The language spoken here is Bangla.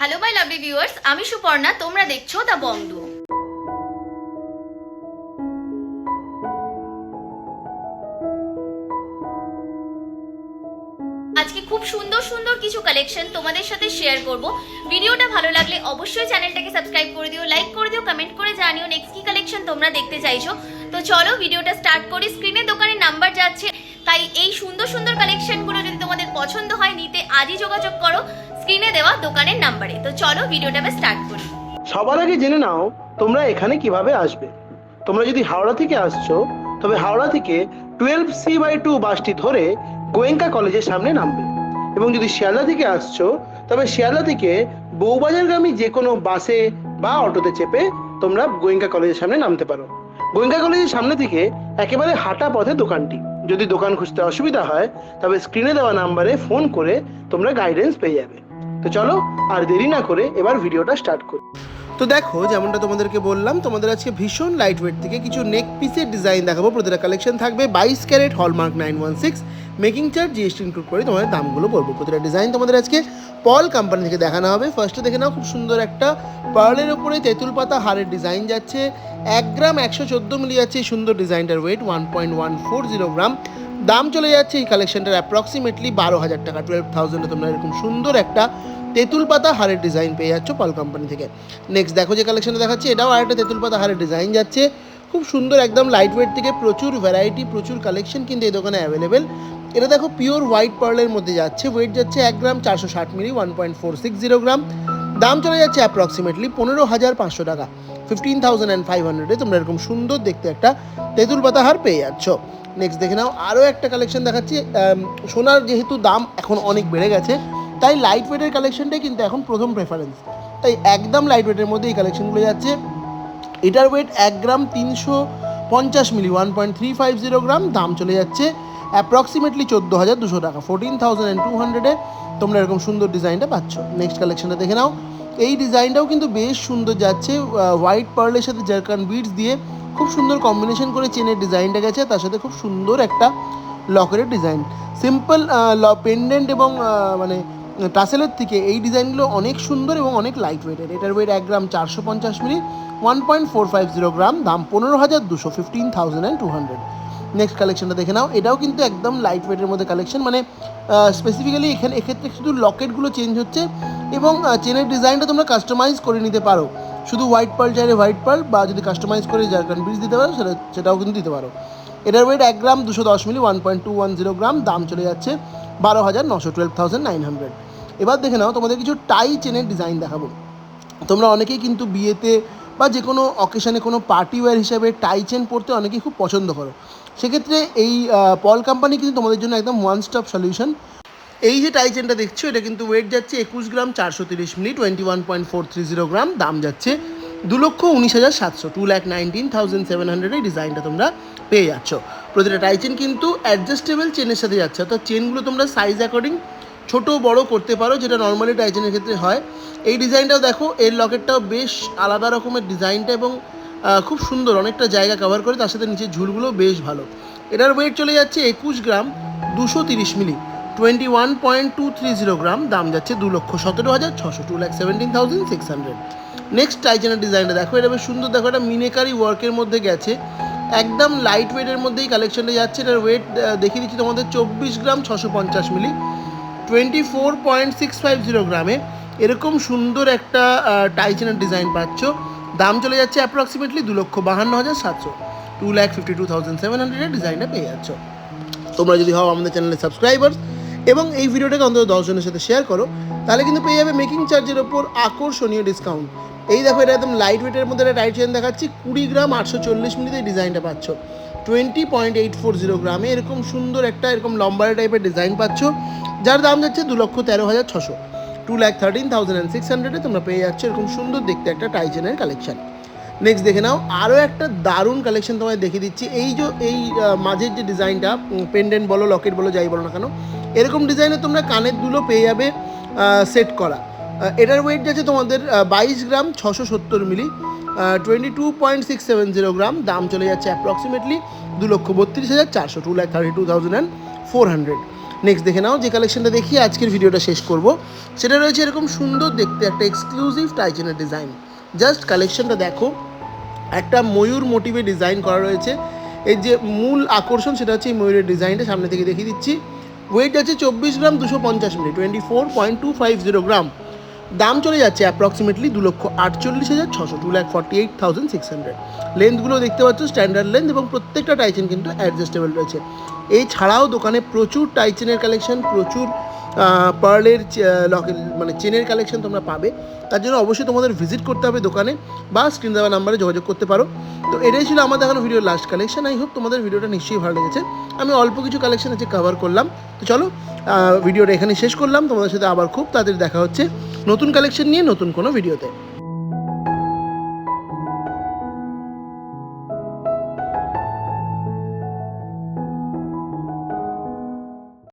হ্যালো মাই লাভলি ভিউয়ার্স আমি সুপর্ণা, তোমরা দেখছ দ্য বংডু আজকে খুব সুন্দর সুন্দর কিছু কালেকশন তোমাদের সাথে শেয়ার করব। ভিডিওটা ভালো লাগলে অবশ্যই চ্যানেলটাকে সাবস্ক্রাইব করে দিও লাইক করে দিও কমেন্ট করে জানিও নেক্সট কি কালেকশন তোমরা দেখতে চাইছো। তো চলো ভিডিওটা স্টার্ট করি। স্ক্রিনে দোকানের নাম্বার যাচ্ছে। তাই এই সুন্দর সুন্দর কালেকশনগুলো যদি তোমাদের পছন্দ হয়, নিতে আজই যোগাযোগ করো। স্ক্রিনে দেওয়া দোকানের নাম্বারে। তো চলো ভিডিওটা স্টার্ট করি। সবার আগে জেনে নাও তোমরা এখানে কীভাবে আসবে। তোমরা যদি হাওড়া থেকে আসছো, তবে হাওড়া থেকে টুয়েলভ সি বাই টু বাসটি ধরে গোয়েঙ্কা কলেজের সামনে নামবে। এবং যদি শিয়ালদা থেকে আসছো, তবে শিয়ালদা থেকে বউবাজারগামী যে কোনো বাসে বা অটোতে চেপে তোমরা গোয়েঙ্কা কলেজের সামনে নামতে পারো। গোয়েঙ্কা কলেজের সামনে থেকে একেবারে হাঁটা পথে দোকানটি। যদি দোকান খুঁজতে অসুবিধা হয়, তবে স্ক্রিনে দেওয়া নাম্বারে ফোন করে তোমরা গাইডেন্স পেয়ে যাবে। তো চলো, আর দেরি না করে এবার ভিডিওটা স্টার্ট করি। তো দেখো, যেমনটা তোমাদেরকে বললাম, তোমাদের আজকে ভীষণ লাইট ওয়েট থেকে কিছু নেক পিসের ডিজাইন দেখাবো। প্রতিটা কালেকশন থাকবে বাইশ carat hallmark nine one six making charge GST include করে তোমাদের দামগুলো বলব প্রতিটা ডিজাইন তোমাদের আজকে পল কোম্পানি থেকে দেখানো হবে। ফার্স্টে দেখে নাও, খুব সুন্দর একটা পার্লের ওপরে তেঁতুল পাতা হারের ডিজাইন যাচ্ছে। এক গ্রাম একশো চোদ্দ মিলি যাচ্ছে সুন্দর ডিজাইনটার weight one point one four zero gram দাম চলে যাচ্ছে এই কালেকশনটার অ্যাপ্রক্সিমেটলি বারো হাজার টাকা টুয়েলভ থাউজেন্ডে তোমরা এরকম সুন্দর একটা তেঁতুল পাতা হারের ডিজাইন পেয়ে যাচ্ছ পল কোম্পানি থেকে। নেক্সট দেখো যে কালেকশনটা দেখাচ্ছি, এটাও আরেকটা তেঁতুল পাতা হারের ডিজাইন যাচ্ছে। খুব সুন্দর একদম লাইট ওয়েট থেকে প্রচুর ভ্যারাইটি প্রচুর কালেকশন কিন্তু এই দোকানে অ্যাভেলেবেল এটা দেখো পিওর হোয়াইট পার্লের মধ্যে যাচ্ছে ওয়েট যাচ্ছে এক গ্রাম চারশো ষাট milli one point four six zero gram. দাম চলে যাচ্ছে অ্যাপ্রক্সিমেটলি পনেরো হাজার পাঁচশো টাকা। ফিফটিন থাউজেন্ড অ্যান্ড ফাইভ হান্ড্রেডে তোমরা এরকম সুন্দর দেখতে একটা তেঁতুল পাতা হার পেয়ে যাচ্ছ। নেক্সট দেখে নাও, আরও একটা কালেকশন দেখাচ্ছি সোনার যেহেতু দাম এখন অনেক বেড়ে গেছে, তাই লাইট ওয়েটের কালেকশনটাই কিন্তু এখন প্রথম প্রেফারেন্স তাই একদম লাইট ওয়েটের মধ্যে এই কালেকশনগুলো যাচ্ছে। এটার ওয়েট এক গ্রাম তিনশো পঞ্চাশ milli one point three five zero gram, দাম চলে যাচ্ছে অ্যাপ্রক্সিমেটলি চোদ্দ হাজার দুশো টাকা ফোরটিন থাউজেন্ড অ্যান্ড টু হান্ড্রেডে তোমরা এরকম সুন্দর ডিজাইনটা পাচ্ছ। নেক্সট কালেকশনটা দেখে নাও, এই ডিজাইনটাও কিন্তু বেশ সুন্দর যাচ্ছে হোয়াইট পার্লের সাথে জারকান বিডস দিয়ে খুব সুন্দর কম্বিনেশন করে চেনের ডিজাইনটা গেছে, তার সাথে খুব সুন্দর একটা লকারের ডিজাইন সিম্পল পেন্ডেন্ট এবং মানে টাসেলের থেকে এই ডিজাইনগুলো অনেক সুন্দর এবং অনেক লাইট ওয়েটের এটার ওয়েট এক গ্রাম চারশো পঞ্চাশ milli one point four five zero gram, দাম পনেরো হাজার দুশো fifteen thousand and two hundred next কালেকশনটা দেখে নাও। এটাও কিন্তু একদম লাইট ওয়েটের মধ্যে কালেকশন মানে স্পেসিফিক্যালি এখানে, এক্ষেত্রে শুধু লকেটগুলো চেঞ্জ হচ্ছে এবং চেনের ডিজাইনটা তোমরা কাস্টমাইজ করে নিতে পারো। শুধু হোয়াইট পার্ল চাইলে হোয়াইট পার্ল বা যদি কাস্টমাইজ করে জারকান ব্রিজ দিতে পারো, সেটা সেটাও কিন্তু দিতে পারো। এটার ওয়েট এক গ্রাম দুশো দশ milli one point two one zero gram, দাম চলে যাচ্ছে বারো হাজার নশো টুয়েলভ থাউজেন্ড নাইন হান্ড্রেড এবার দেখে নাও, তোমাদের কিছু টাই চেনের ডিজাইন দেখাবো। তোমরা অনেকেই কিন্তু বিয়েতে বা যে কোনো অকেশানে কোনো পার্টি ওয়্যার হিসাবে টাই চেন পরতে অনেকেই খুব পছন্দ করো। সেক্ষেত্রে এই পল কোম্পানি কিন্তু তোমাদের জন্য একদম ওয়ান স্টপ সলিউশন এই যে টাইচেনটা দেখছ, এটা কিন্তু ওয়েট যাচ্ছে একুশ গ্রাম চারশো তিরিশ milli twenty one point four three zero gram, দাম যাচ্ছে দু লক্ষ উনিশ হাজার সাতশো two lakh nineteen thousand seven hundred এই ডিজাইনটা তোমরা পেয়ে যাচ্ছ। প্রতিটা টাইচেন কিন্তু অ্যাডজাস্টেবল চেনের সাথে যাচ্ছে, অর্থাৎ চেনগুলো তোমরা সাইজ অ্যাকর্ডিং ছোট বড় করতে পারো, যেটা নর্মালি টাইচেনের ক্ষেত্রে হয়। এই ডিজাইনটাও দেখো, এর লকেটটাও বেশ আলাদা রকমের ডিজাইনটা এবং খুব সুন্দর, অনেকটা জায়গা কভার করে, তার সাথে নিচের ঝুলগুলো বেশ ভালো। এটার ওয়েট চলে যাচ্ছে একুশ গ্রাম দুশো তিরিশ milli twenty one point two three zero gram, দাম যাচ্ছে দু লক্ষ সতেরো হাজার ছশো two lakh seventeen thousand six hundred next টাইচেনের ডিজাইনটা দেখো, এটা বেশ সুন্দর, দেখো এটা মিনেকারি ওয়ার্কের মধ্যে গেছে। একদম লাইট ওয়েটের মধ্যেই কালেকশনটা যাচ্ছে, এটার ওয়েট দেখিয়ে দিচ্ছি তোমাদের, চব্বিশ গ্রাম ছশো পঞ্চাশ milli twenty four point six five zero গ্রামে এরকম সুন্দর একটা টাইচেনের ডিজাইন পাচ্ছ। দাম চলে যাচ্ছে অ্যাপ্রক্সিমেটলি দু লক্ষ বাহান্ন হাজার সাতশো two lakh fifty two thousand seven হান্ড্রেডের ডিজাইনটা পেয়ে যাচ্ছ। তোমরা যদি হও আমাদের চ্যানেলের সাবস্ক্রাইবার এবং এই ভিডিওটাকে অন্তত দশজনের সাথে শেয়ার করো, তাহলে কিন্তু পেয়ে যাবে মেকিং চার্জের ওপর আকর্ষণীয় ডিসকাউন্ট এই দেখো, এটা একদম লাইট ওয়েটের মধ্যে একটা টাইট চেন দেখাচ্ছি, কুড়ি গ্রাম আটশো চল্লিশ মিনিটে ডিজাইনটা পাচ্ছ। Twenty point eight four zero গ্রামে এরকম সুন্দর একটা, এরকম লম্বারে টাইপের ডিজাইন পাচ্ছ, যার দাম যাচ্ছে দু লক্ষ তেরো হাজার ছশো। Two lakh thirteen thousand and six হান্ড্রেডে তোমরা পেয়ে যাচ্ছ এরকম সুন্দর দেখতে একটা টাইচেনের কালেকশন নেক্সট দেখে নাও। আরও একটা দারুণ কালেকশন তোমায় দেখিয়ে দিচ্ছি। এই যে, এই মাঝের যে ডিজাইনটা পেন্ডেন্ট বলো লকেট বলো, যাই বলো না কেন, এরকম ডিজাইনে তোমরা কানের দুলো পেয়ে যাবে সেট করা। এটার ওয়েট যাচ্ছে তোমাদের বাইশ গ্রাম ছশো সত্তর milli twenty two point six seven zero gram, দাম চলে যাচ্ছে অ্যাপ্রক্সিমেটলি দু লক্ষ বত্রিশ হাজার চারশো two lakh thirty two thousand and four hundred next দেখে নাও, যে কালেকশনটা দেখি, আজকের ভিডিওটা শেষ করব। সেটা রয়েছে এরকম সুন্দর দেখতে একটা এক্সক্লুসিভ টাইচেনের ডিজাইন জাস্ট কালেকশনটা দেখো। একটা ময়ূর মোটিভে ডিজাইন করা রয়েছে। এর যে মূল আকর্ষণ সেটা হচ্ছে এই ময়ূরের ডিজাইনটা, সামনে থেকে দেখিয়ে দিচ্ছি। ওয়েট আছে চব্বিশ গ্রাম দুশো পঞ্চাশ milli twenty four point two five zero gram. দাম চলে যাচ্ছে অ্যাপ্রক্সিমেটলি দু লক্ষ আটচল্লিশ হাজার ছশো two lakh forty eight thousand six hundred লেন্থগুলো দেখতে পাচ্ছ স্ট্যান্ডার্ড লেন্থ এবং প্রত্যেকটা টাইচেন কিন্তু অ্যাডজাস্টেবল রয়েছে। এছাড়াও দোকানে প্রচুর টাইচেনের কালেকশন প্রচুর পার্লের মানে চেনের কালেকশন তোমরা পাবে। তার জন্য অবশ্যই তোমাদের ভিজিট করতে হবে দোকানে বা স্ক্রিন দেওয়া নাম্বারে যোগাযোগ করতে পারো। তো এটাই ছিল আমার দেখানো ভিডিওর লাস্ট কালেকশন আই হোপ তোমাদের ভিডিওটা নিশ্চয়ই ভালো লেগেছে। আমি অল্প কিছু কালেকশন আছে কভার করলাম। তো চলো ভিডিওটা এখানে শেষ করলাম। তোমাদের সাথে আবার খুব তাদের দেখা হচ্ছে নতুন কালেকশন নিয়ে নতুন কোনো ভিডিওতে